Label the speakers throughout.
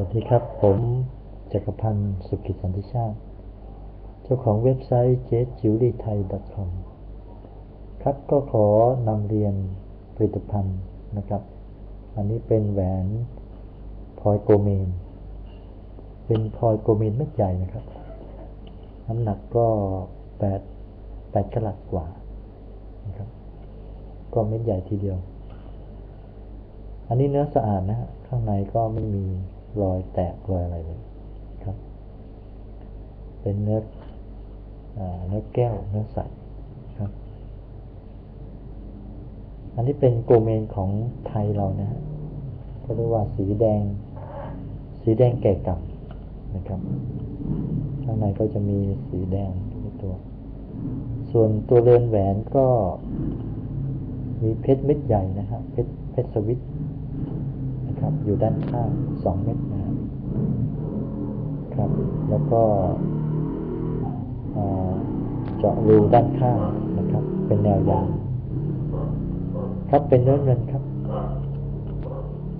Speaker 1: วัสดีครับ ผมจักรพันธ์สุขิตสันติชาติ เจ้าของเว็บไซต์ j e j u l i t h a i c o m ครับก็ขอนำเรียนผลิตภัณฑ์นะครับ อันนี้เป็นแหวนพลอยโกเมน เป็นพลอยโกเมนเม็ดใหญ่นะครับ น้ำหนักก็แปดแปดกลัดกว่านะครับ ก็เม็ดใหญ่ทีเดียว อันนี้เนื้อสะอาดนะฮะ ข้างในก็ไม่มี รอยแตกรอยอะไรเลยครับ เป็นเนื้อเนื้อแก้วเนื้อใสครับ อันนี้เป็นโกเมนของไทยเรานะฮะก็เรียกว่าสีแดง สีแดงแก่กลับนะครับ ข้างในก็จะมีสีแดงในตัว ส่วนตัวเรือนแหวนก็มีเพชรเม็ดใหญ่นะครับเพชรเพชรสวิต ครับ อยู่ด้านข้างสองเม็ดนะครับครับ แล้วก็เจาะรูด้านข้างนะครับ เป็นแนวยาวครับเป็นเนื้อเงินครับ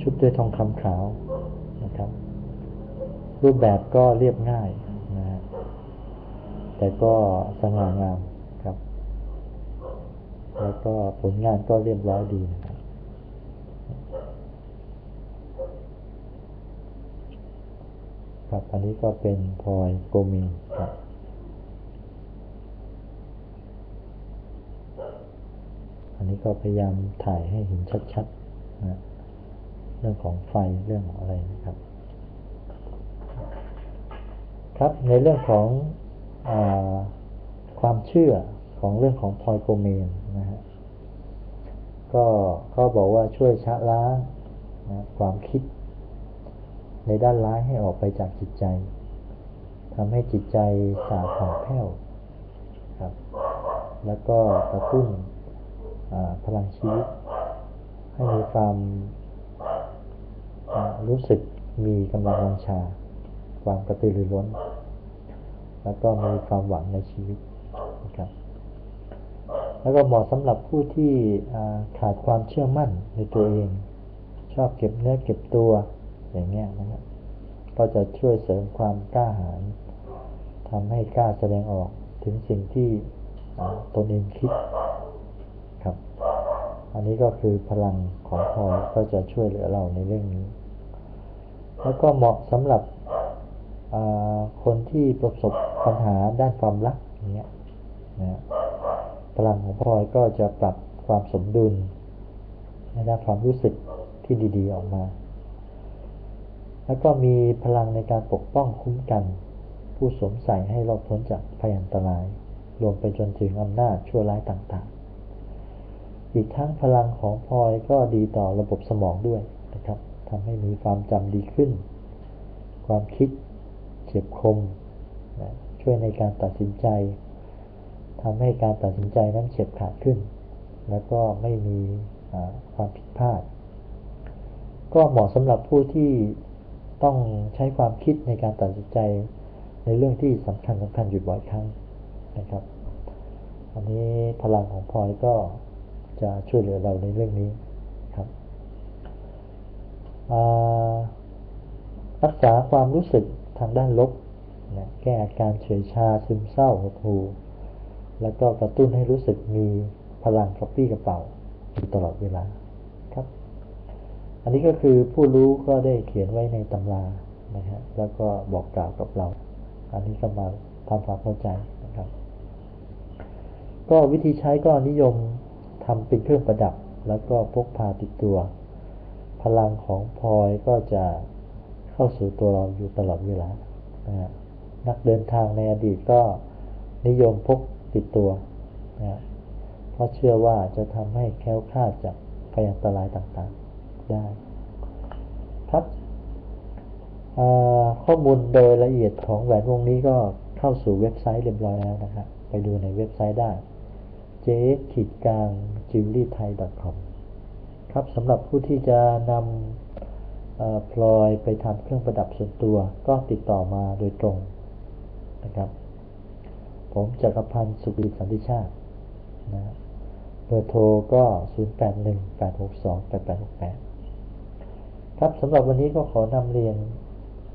Speaker 1: ชุบด้วยทองคำขาวนะครับ รูปแบบก็เรียบง่ายนะฮะแต่ก็สง่างามครับ แล้วก็ผลงานก็เรียบร้อยดีนะครับ ครับ อันนี้ก็เป็นพลอยโกมีครับอันนี้ก็พยายามถ่ายให้เห็นชัดๆนะเรื่องของไฟเรื่องของอะไรนะครับ ครับในเรื่องของอความเชื่อของเรื่องของพลอยโกเมนนะฮะก็เขาบอกว่าช่วยชะล้างนะความคิด ในด้านร้ายให้ออกไปจากจิตใจทำให้จิตใจสะอาดผ่องแผ้วครับ แล้วก็กระตุ้นพลังชีวิต ให้มีความรู้สึกมีกำลังวังชา ความกระตือรือร้น แล้วก็มีความหวังในชีวิตนะครับ แล้วก็เหมาะสำหรับผู้ที่ขาดความเชื่อมั่นในตัวเอง ชอบเก็บเนื้อเก็บตัว อย่างเงี้ยนะครับก็จะช่วยเสริมความกล้าหาญทำให้กล้าแสดงออกถึงสิ่งที่ตนเองคิดครับ อันนี้ก็คือพลังของพลอยก็จะช่วยเหลือเราในเรื่องนี้ แล้วก็เหมาะสำหรับคนที่ประสบปัญหาด้านความรักอย่างเงี้ยนะพลังของพลอยก็จะปรับความสมดุลในด้านความรู้สึกที่ดี ๆ ออกมา แล้วก็มีพลังในการปกป้องคุ้มกัน ผู้สวมใส่ให้เราพ้นจากภัยอันตราย รวมไปจนถึงอำนาจชั่วร้ายต่างๆ อีกทั้งพลังของพลอยก็ดีต่อระบบสมองด้วยนะครับทำให้มีความจำดีขึ้น ความคิดเฉียบคมนะช่วยในการตัดสินใจทำให้การตัดสินใจนั้นเฉียบขาดขึ้น แล้วก็ไม่มีความผิดพลาด ก็เหมาะสำหรับผู้ที่ ต้องใช้ความคิดในการตัดสินใจในเรื่องที่สำคัญสำคัญอยู่บ่อยครั้งนะครับ อันนี้พลังของพลอยก็จะช่วยเหลือเราในเรื่องนี้ครับรักษาความรู้สึกทางด้านลบนะแก้อาการเฉยชาซึมเศร้าหดหู่แล้วก็กระตุ้นให้รู้สึกมีพลังกระปี้กระเป๋าอยู่ตลอดเวลา อันนี้ก็คือผู้รู้ก็ได้เขียนไว้ในตำรานะฮะแล้วก็บอกกล่าวกับเรา อันนี้ก็มาทำความเข้าใจนะครับ ก็วิธีใช้ก็นิยมทำเป็นเครื่องประดับ แล้วก็พกพาติดตัว พลังของพลอยก็จะเข้าสู่ตัวเราอยู่ตลอดเวลานะนักเดินทางในอดีตก็นิยมพกติดตัวนะเพราะเชื่อว่าจะทำให้แค้วคลาดจากภัยอันตรายต่างๆ ได้ ครับข้อมูลโดยละเอียดของแหวนวงนี้ก็เข้าสู่เว็บไซต์เรียบร้อยแล้วนะครับไปดูในเว็บไซต์ได้ j ขีดกลาง j e w e l r y t h a i com ครับสำหรับผู้ที่จะนำพลอยไปทำเครื่องประดับส่วนตัว ก็ติดต่อมาโดยตรงนะครับ ผมจักรพันธ์สุริสันติชาตินะเบอร์โทรก็ 0818628868 ครับสำหรับวันนี้ก็ขอนำเรียน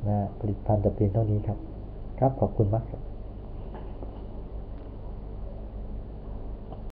Speaker 1: นะผลิตภัณฑ์แต่เพียงเท่านี้ครับ ครับขอบคุณมากครับ